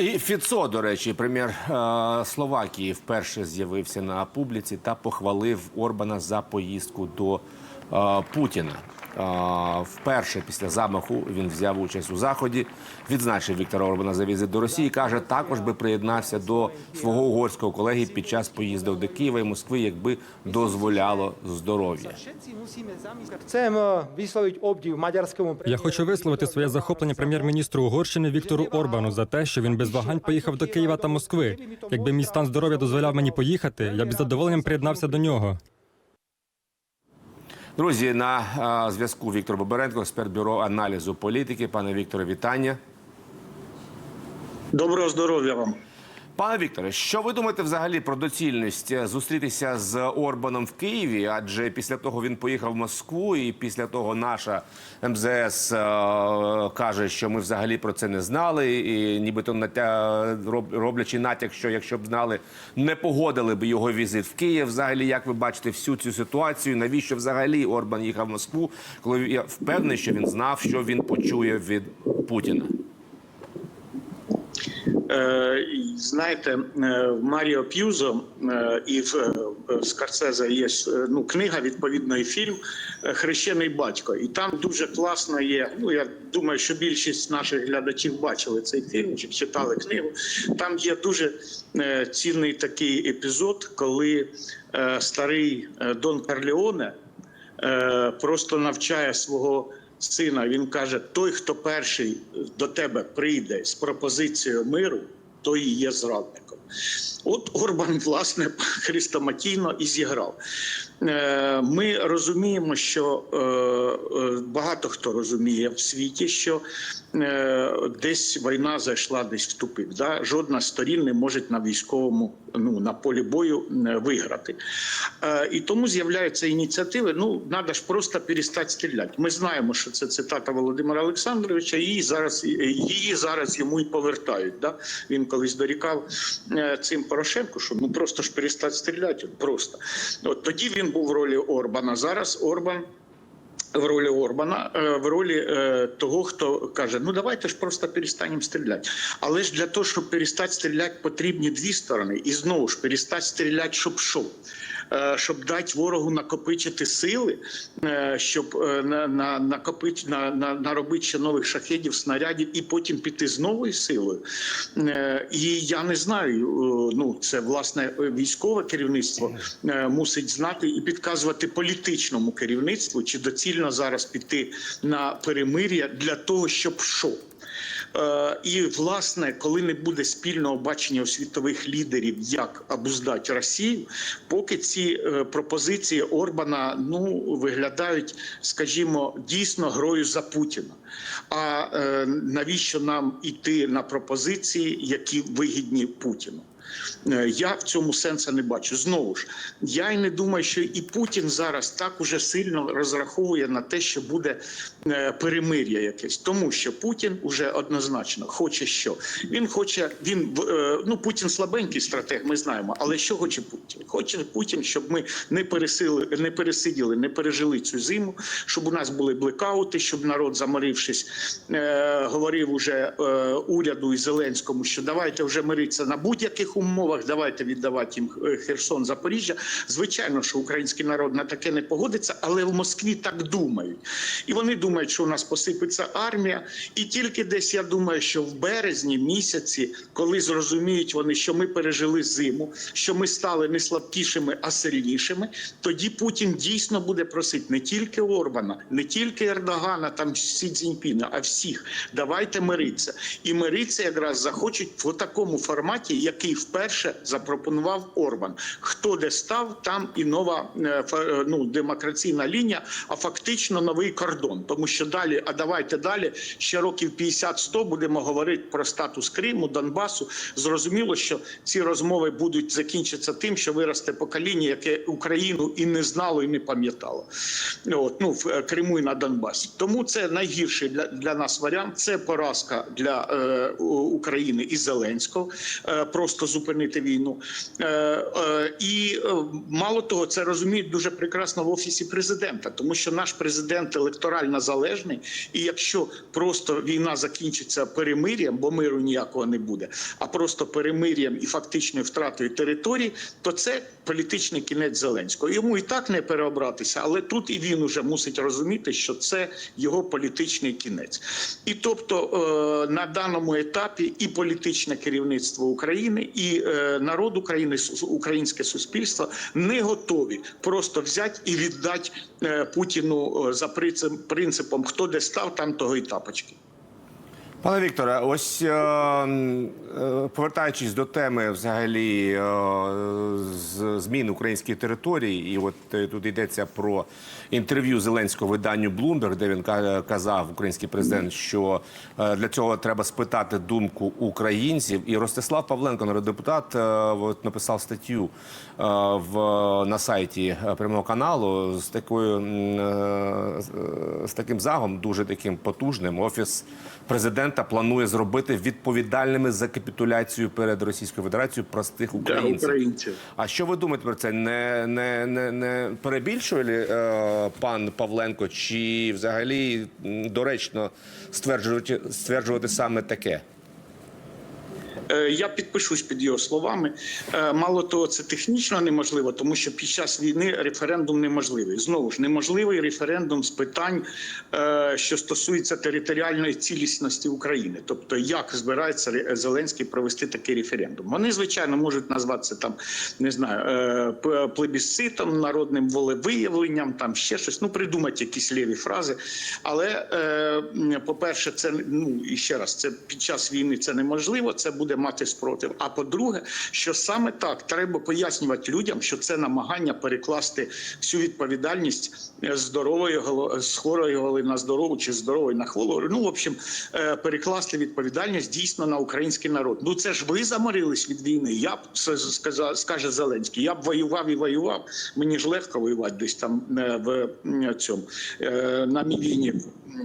І Фіцо, до речі, прем'єр е, Словакії, вперше з'явився на публіці та похвалив Орбана за поїздку до е, Путіна. Вперше після замаху він взяв участь у заході. Відзначив Віктора Орбана за візит до Росії. каже, також би приєднався до свого угорського колеги під час поїздок до Києва і Москви, якби дозволяло здоров'я. Я хочу висловити своє захоплення прем'єр-міністру Угорщини Віктору Орбану за те, що він без вагань поїхав до Києва та Москви. Якби мій стан здоров'я дозволяв мені поїхати, я б з задоволенням приєднався до нього. Друзі, на зв'язку Віктор Боберенко, експерт бюро аналізу політики. Пане Вікторе, вітання. Доброго здоров'я вам. Пане Вікторе, що ви думаєте взагалі про доцільність е, зустрітися з Орбаном в Києві? Адже після того він поїхав в Москву, і після того наша МЗС е, каже, що ми взагалі про це не знали, і нібито натя... роб- роблячи натяк, що якщо б знали, не погодили б його візит в Київ. Взагалі, як ви бачите всю цю ситуацію? Навіщо взагалі Орбан їхав в Москву, коли я впевнений, що він знав, що він почує від Путіна? Е, знаєте, е, в Маріо П'юзо е, і в Скорсезе є ну, книга, відповідно, і фільм Хрещений батько. І там дуже класно є. Ну я думаю, що більшість наших глядачів бачили цей фільм чи читали книгу. Там є дуже цінний такий епізод, коли старий Дон Карлеоне е, просто навчає свого сина. Він каже: той, хто перший до тебе прийде з пропозицією миру, той і є зрадником. От Орбан, власне, хрестоматійно і зіграв. Е, Ми розуміємо, що е, е, багато хто розуміє в світі, що десь війна зайшла десь в тупик. Да? Жодна сторін не може на військовому ну на полі бою виграти. І тому з'являються ініціативи. Ну треба ж просто перестати стріляти. Ми знаємо, що це цитата Володимира Олександровича. Її зараз її зараз йому і повертають. Да? Він колись дорікав цим Порошенку, що ну просто ж перестати стріляти. Просто от тоді він був в ролі Орбана. Зараз Орбан. В ролі Орбана, е, в ролі е, того, хто каже: ну давайте ж просто перестанемо стріляти. Але ж для того, щоб перестати стріляти, потрібні дві сторони. І знову ж перестати стріляти, щоб що? Е, Щоб дати ворогу накопичити сили, е, щоб е, на, на, накопич, на, на, наробити ще нових шахедів, снарядів і потім піти з новою силою. І я не знаю, ну це власне військове керівництво мусить знати і підказувати політичному керівництву, чи доцільно зараз піти на перемир'я для того, щоб що. Е, І власне, коли не буде спільного бачення у світових лідерів, як обуздати Росію, поки ці е, пропозиції Орбана ну виглядають, скажімо, дійсно грою за Путіна. А е, навіщо нам іти на пропозиції, які вигідні Путіну? Е, Я в цьому сенсу не бачу. Знову ж я й не думаю, що і Путін зараз так уже сильно розраховує на те, що буде е, перемир'я якесь, тому що Путін уже однозначно хоче, що він хоче. Він е, ну Путін слабенький стратег, ми знаємо. Але що хоче Путін? Хоче Путін, щоб ми не пересили, не пересиділи, не пережили цю зиму, щоб у нас були блекаути, щоб народ, заморившись, говорив уже уряду і Зеленському, що давайте вже миритися на будь-яких умовах, давайте віддавати їм е, Херсон, Запоріжжя. Звичайно, що український народ на таке не погодиться, але в Москві так думають. І вони думають, що у нас посипеться армія. І тільки десь я думаю, що в березні місяці, коли зрозуміють вони, що ми пережили зиму, що ми стали не слабкішими, а сильнішими, тоді Путін дійсно буде просити не тільки Орбана, не тільки Ердогана, там Сі Цзіньпіна, а всіх. Давайте миритися. І миритися якраз захочуть в такому форматі, який вперше запропонував Орбан. Хто де став, там і нова е, е, ну, демократична лінія, а фактично новий кордон. Тому що далі, а давайте далі ще років 50-100 будемо говорити про статус Криму, Донбасу. Зрозуміло, що ці розмови будуть закінчитися тим, що виросте покоління, яке Україну і не знало, і не пам'ятало. От ну в е, Криму і на Донбасі. Тому це найгірший для, для нас варіант. Це поразка для е, України і Зеленського. Е, просто з зупинити війну. Е, е, і е, мало того, це розуміють дуже прекрасно в офісі президента, тому що наш президент електорально залежний. І якщо просто війна закінчиться перемир'ям, бо миру ніякого не буде, а просто перемир'ям і фактичною втратою території, то це політичний кінець Зеленського. Йому і так не переобратися, але тут і він уже мусить розуміти, що це його політичний кінець. І тобто на даному етапі і політичне керівництво України, і е, народ України, українське суспільство не готові просто взяти і віддати е, Путіну е, за принципом хто де став, там того і тапочки. Пане Вікторе, ось е, м, е, повертаючись до теми взагалі змін українських територій, і от е, тут йдеться про інтерв'ю Зеленського виданню Bloomberg, де він ка- казав, український президент, що е, для цього треба спитати думку українців. І Ростислав Павленко, народний депутат, е, от написав статтю е, в на сайті е, прямого каналу з такою е, з- таким загом, дуже таким потужним. Офіс президента планує зробити відповідальними за капітуляцію перед Російською Федерацією простих українців. А що ви думаєте про це? Не, не, не, не перебільшує ли, е, пан Павленко, чи взагалі доречно стверджувати, стверджувати саме таке? Е, Я підпишусь під його словами. Е, Мало того, це технічно неможливо, тому що під час війни референдум неможливий. Знову ж неможливий референдум з питань, е, що стосується територіальної цілісності України. Тобто, як збирається Зеленський провести такий референдум. Вони звичайно можуть назвати це там, не знаю, плебісцитом, народним волевиявленням, там ще щось. Ну придумати якісь ліві фрази. Але е, по-перше, це ну і ще раз, це під час війни це неможливо. Це буде мати спротив. А по-друге, що саме так треба пояснювати людям, що це намагання перекласти всю відповідальність е, здорової з хворої голови на здорову чи здорової на хвору. Ну в общем, е, перекласти відповідальність дійсно на український народ. Ну це ж ви заморились від війни. Я б сказав, скаже Зеленський. Я б воював і воював. Мені ж легко воювати десь там е, в цьому е, на мівіні.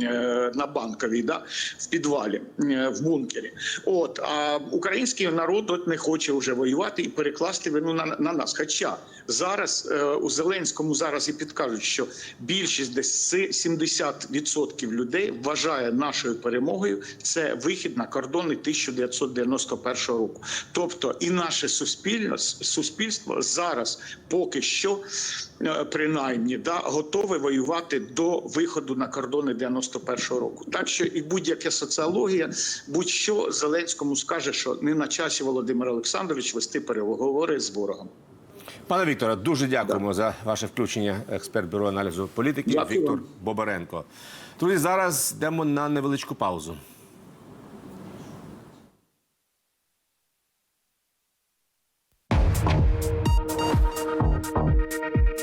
е, На банковій, да, в підвалі, е, в бункері. От а український народ от не хоче вже воювати і перекласти вину на, на нас. Хоча зараз е, у Зеленському зараз і підкажуть, що більшість десь си- 70% людей вважає нашою перемогою це вихід на кордони 1991 року. Тобто і наше суспільно суспільство зараз поки що е, принаймні да готове воювати до виходу на кордони 91 року. Так що і будь-яка соціологія, будь-що Зеленському скаже, що не на часі Володимир Олександрович вести переговори з ворогом. Пане Вікторе, дуже дякуємо за ваше включення. Експерт бюро аналізу політики Дякую Віктор. Бобаренко. Друзі, зараз йдемо на невеличку паузу.